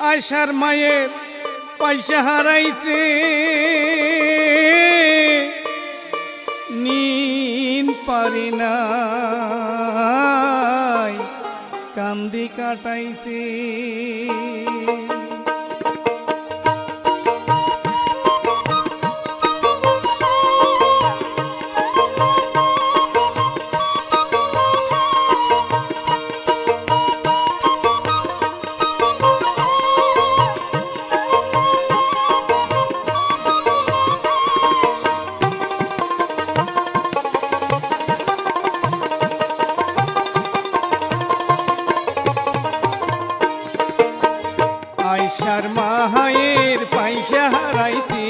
আয়সার মায়ের পয়সা হারাইছে। নিন পারি না কান্দি কাটাইছে। আয়সার মাহায়ের পয়সা হারাইছি।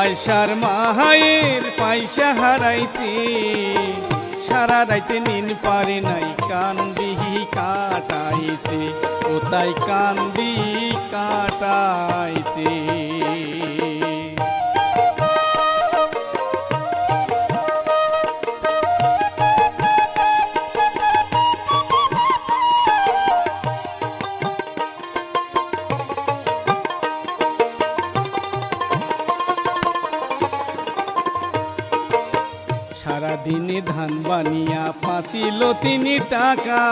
আয়সার মাহায়ের পয়সা হারাইছি। সারা রাইতে নিন পারে নাই, কান্দি কাটাইছে। ও তাই কান্দি কাটাইছে? সারাদিনে ধান বানিয়া পাঁচিল তিনি টাকা।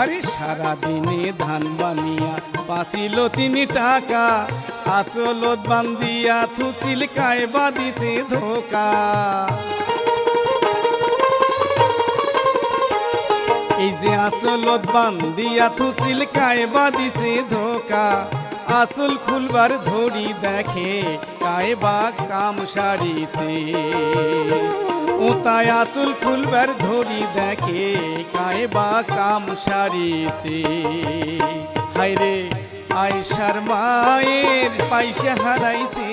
আরে সারাদিনে ধান বানিয়া পাঁচিল তিনি টাকা। আচলত বান্দিয়া থুচিল কায় বাদিছে ধোকা। এই যে আচলত বান্দিয়া থুচিল কায় বাদিছে ধোকা। আচল খুলবার ধরি দেখে, কায় বা কাম সারিছে। ও তাই আচল খুলবার ধরি দেখে, কায় বা কাম সারিছে। হাইরে আয়সার মায়ের পয়সা হারাইছে।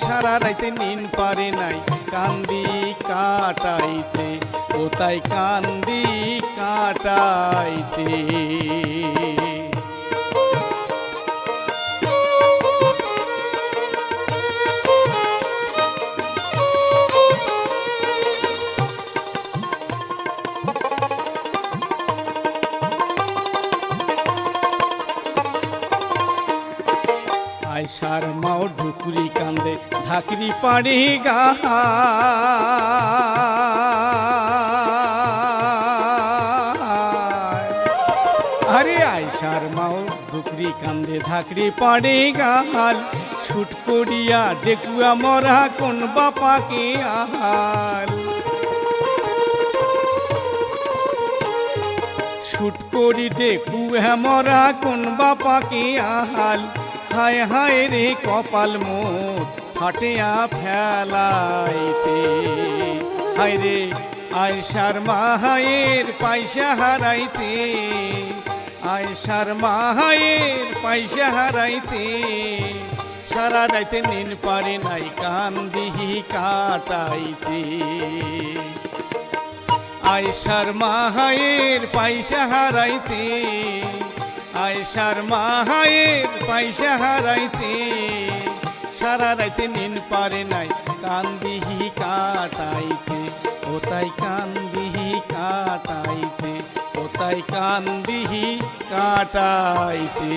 সারা রাইতে নিন পারে নাই, কান্দি কাটাইছে। ও তাই কান্দি কাটাইছে? আয়সার মাও ঢুকুরি কান্দে, ঢাকরি পাড়ি গা। আরে আয়সার মাও ঢুকরি কান্দে, ঢাকরি পাড়ি গাল। শুট করিয়া ডেকুয়া মরা কোন বাপাকে আহাল শুট করি ডেকু মরা কোন বাপাকে আহাল হায় হায় রে কপাল মোট ফাটিয়া ফেলাইছে। হায় রে আয়সার মাহায়ের পয়সা হারাইছে। আয়সার মাহায়ের পয়সা হারাইছে। সারা রাইতে নিন পারে নাই কান্দিহি কাটাইছে। আয়সার মাহায়ের পয়সা হারাইছে। আয়সার মাহায়ের পয়সা হারাইছে। সারা রাইতে নিন পারে নাই, কান্দিহি কাটাইছে। ও তাই কান্দিহি কাটাইছে ও তাই কান্দিহি কাটাইছে?